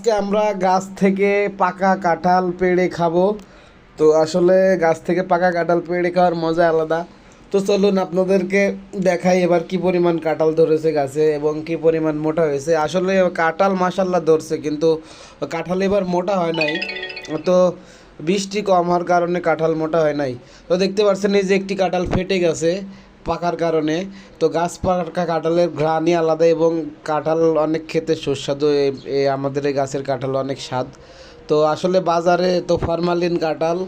আজকে আমরা গাছ থেকে পাকা কাঁঠাল পেড়ে খাব। তো আসলে গাছ থেকে পাকা কাঁঠাল পেড়ে খাওয়ার মজা আলাদা। তো চলুন আপনাদেরকে দেখাই এবার কি পরিমাণ কাঁঠাল ধরেছে গাছে এবং কি পরিমাণ মোটা হয়েছে। আসলে কাঁঠাল মাসাল্লাহ ধরছে, কিন্তু কাঁঠাল এবার মোটা হয় নাই। তো বৃষ্টি কম হওয়ার কারণে কাঁঠাল মোটা হয় নাই। তো দেখতে পাচ্ছেন এই যে একটি কাঁঠাল ফেটে গেছে। পাকার কারণে। তো গাছ পাকা কাঁঠালের ঘ্রাণই আলাদা এবং কাঁঠাল অনেক খেতে সুস্বাদু আমাদের এই গাছের কাঁঠাল অনেক স্বাদ। তো আসলে বাজারে তো ফরমালিন কাঁঠাল,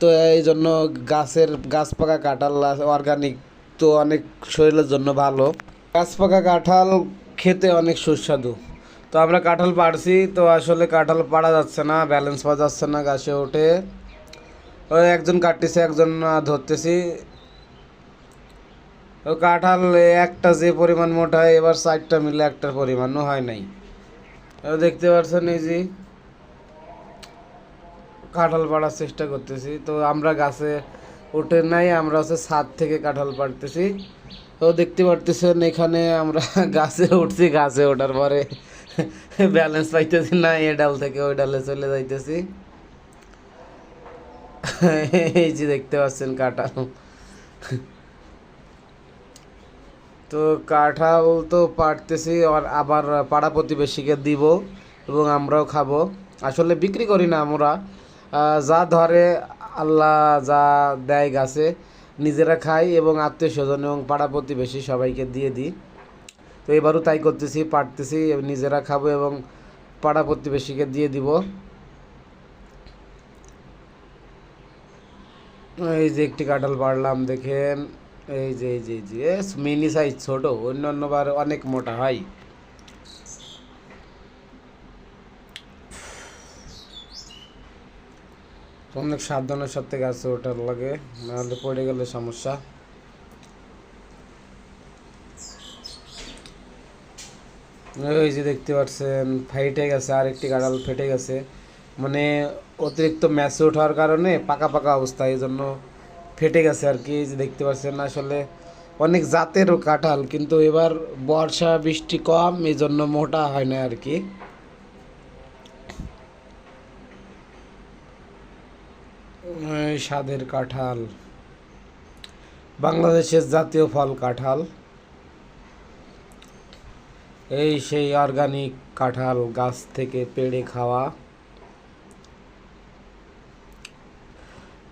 তো এই জন্য গাছের, গাছ পাকা কাঁঠাল অর্গানিক তো অনেক শরীরের জন্য ভালো। গাছ পাকা কাঁঠাল খেতে অনেক সুস্বাদু। তো আমরা কাঁঠাল পাড়ছি, তো আসলে কাঁঠাল পাড়া যাচ্ছে না ব্যালেন্স পাওয়া যাচ্ছে না গাছে ওঠে ওই একজন কাটতেছে, একজন ধরতেছি। কাঁঠাল একটা যে পরিমাণ মোটা হয় এবার চারটা মিলে একটার পরিমাণও হয় নাই। দেখতে পাচ্ছেন এই যে কাঁঠাল পাড়ার চেষ্টা করতেছি। তো আমরা গাছে উঠে নাই, আমরা হচ্ছে ছাদ থেকে কাঁঠাল পাড়তেছি। তো দেখতে পারতেছেন এখানে আমরা গাছে উঠছি, গাছে ওঠার পরে ব্যালেন্স পাইতেছি না, এ ডাল থেকে ওই ডালে চলে যাইতেছি। এই যে দেখতে পাচ্ছেন কাঁঠাল। তো কাঁঠাল তো পাড়তেছি আর আবার পাড়া প্রতিবেশীকে দিব এবং আমরাও খাব। আসলে বিক্রি করি না আমরা। যা ধরে আল্লাহ যা দেয় গাছে, নিজেরা খাই এবং আত্মীয় স্বজন এবং পাড়া প্রতিবেশী সবাইকে দিয়ে দিই। তো এবারও তাই করতেছি পাড়তেছি নিজেরা খাব এবং পাড়া প্রতিবেশীকে দিয়ে দিব। এই যে একটি কাঁঠাল পাড়লাম, দেখেন। এই যে এই যে যে মিনি সাইজ ছোট অন্য অন্যবার অনেক মোটা, হয়। অনেক সাবধানের সাথে গাছে ওঠার লাগে, নাহলে পড়ে গেলে সমস্যা। ওই যে দেখতে পাচ্ছেন ফাইটে গেছে আর একটি কাঁঠাল ফেটে গেছে। মানে অতিরিক্ত ম্যাচে ওঠার কারণে পাকা পাকা অবস্থা, এই জন্য ফেটে গেছে আর কি দেখতে পাচ্ছেন আসলে অনেক জাতেরও কাঁঠাল, কিন্তু এবার বর্ষা, বৃষ্টি কম এই জন্য মোটা হয় না আর কি। স্বাদের কাঁঠাল, বাংলাদেশের জাতীয় ফল কাঁঠাল। এই সেই অর্গানিক কাঁঠাল গাছ থেকে পেড়ে খাওয়া।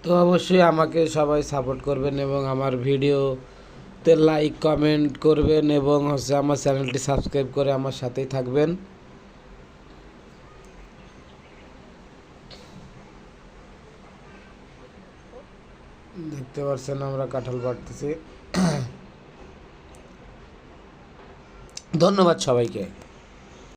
তো অবশ্যই আমাকে সবাই সাপোর্ট করবেন এবং আমার ভিডিওতে লাইক কমেন্ট করবেন এবং হচ্ছে আমার চ্যানেলটি সাবস্ক্রাইব করে আমার সাথেই থাকবেন। দেখতে পাচ্ছেন আমরা কাঁঠাল পাড়তেছি ধন্যবাদ সবাইকে।